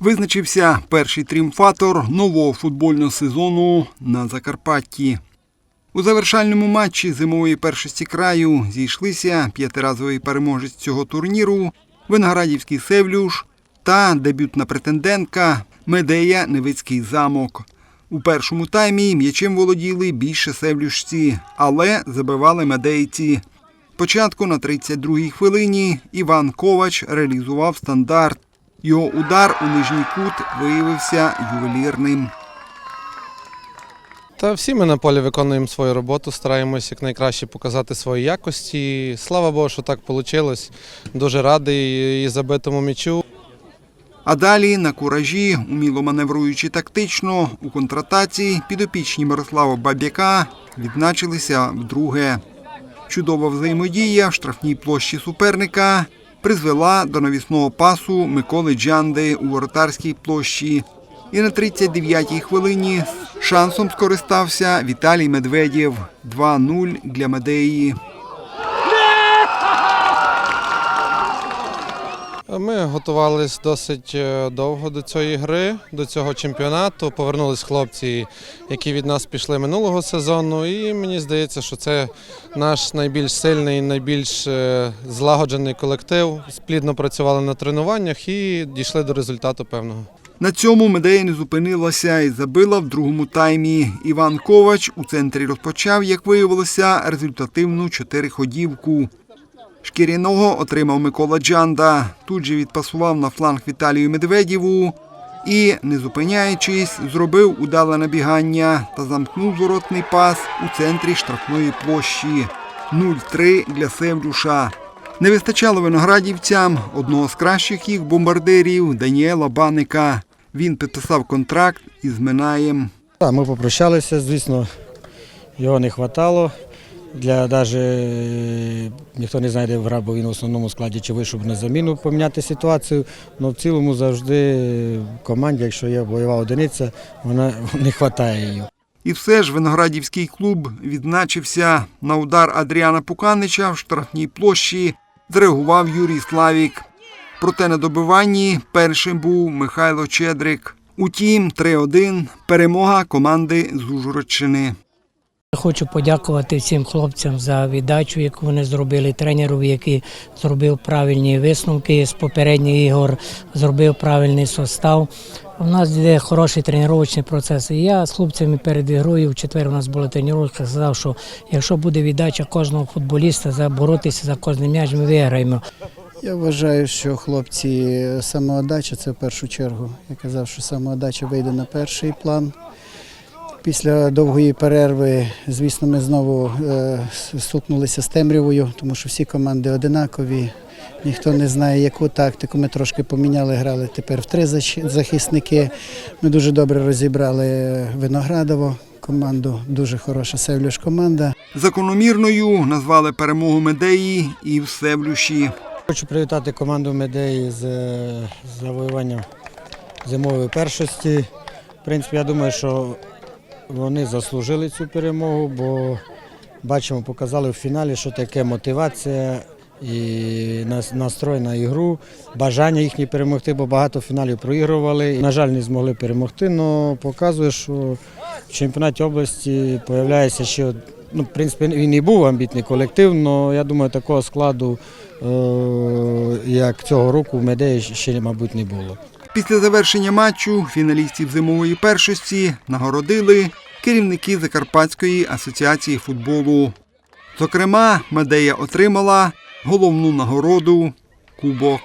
Визначився перший тріумфатор нового футбольного сезону на Закарпатті. У завершальному матчі зимової першості краю зійшлися п'ятиразовий переможець цього турніру Виноградівський Севлюш та дебютна претендентка Медея Невицький замок. У першому таймі м'ячем володіли більше севлюшці, але забивали медейці. Спочатку на 32-й хвилині Іван Ковач реалізував стандарт. Його удар у нижній кут виявився ювелірним. Та всі ми на полі виконуємо свою роботу, стараємось якнайкраще показати свої якості. Слава Богу, що так вийшло. Дуже радий і забитому м'ячу. А далі на куражі, уміло маневруючи тактично, у контратаці підопічні Мирослава Баб'яка відзначилися вдруге. Чудова взаємодія в штрафній площі суперника призвела до навісного пасу Миколи Джанди у воротарській площі. І на 39-й хвилині шансом скористався Віталій Медведєв 2-0 для Медеї. Ми готувалися досить е, довго до цієї гри, до цього чемпіонату. Повернулись хлопці, які від нас пішли минулого сезону. І мені здається, що це наш найбільш сильний, найбільш е, злагоджений колектив. Сплідно працювали на тренуваннях і дійшли до результату певного. На цьому Медея не зупинилася і забила в другому таймі. Іван Ковач у центрі розпочав, як виявилося, результативну чотириходівку. Шкіряного отримав Микола Джанда. Тут же відпасував на фланг Віталію Медведєву і, не зупиняючись, зробив удале набігання та замкнув зворотний пас у центрі штрафної площі. 0-3 для Севлюша. Не вистачало виноградівцям одного з кращих їх бомбардирів Даніела Баника. Він підписав контракт із Минаєм. Ми попрощалися, звісно, його не вистачало. Для навіть ніхто не знає, де грав, бо він в основному складі чи вийшов на заміну поміняти ситуацію. Але в цілому завжди в команді, якщо є бойова одиниця, вона не вистачає її. І все ж виноградівський клуб відзначився на удар Адріана Пуканича в штрафній площі. Зреагував Юрій Славік. Проте на добиванні першим був Михайло Чедрик. Утім, 3-1 перемога команди з Ужгородщини. Хочу подякувати всім хлопцям за віддачу, яку вони зробили, тренерові, який зробив правильні висновки з попередніх ігор, зробив правильний состав. У нас йде хороший тренувальний процес. І я з хлопцями перед ігрою в четвер у нас була тренування, сказав, що якщо буде віддача кожного футболіста боротися за кожний м'яч, ми виграємо. Я вважаю, що хлопці самоотдача це в першу чергу. Я казав, що самоотдача вийде на перший план. Після довгої перерви, звісно, ми знову е, стукнулися з темрявою, тому що всі команди одинакові. Ніхто не знає, яку тактику. Ми трошки поміняли, грали тепер в три захисники. Ми дуже добре розібрали Виноградово команду, дуже хороша Севлюш команда. Закономірною назвали перемогу Медеї і в Севлюші. Хочу привітати команду Медеї з е, завоюванням зимової першості. В принципі, я думаю, що вони заслужили цю перемогу, бо бачимо, показали в фіналі, що таке мотивація і нас- настрой на ігру, бажання їхні перемогти, бо багато фіналів проігрували. На жаль, не змогли перемогти, але показує, що в чемпіонаті області з'являється ще. Ну, в принципі, він і був амбітний колектив, але я думаю, такого складу, е, як цього року, в Медеї ще, мабуть, не було. Після завершення матчу фіналістів зимової першості нагородили керівники Закарпатської асоціації футболу. Зокрема, Медея отримала головну нагороду Кубок.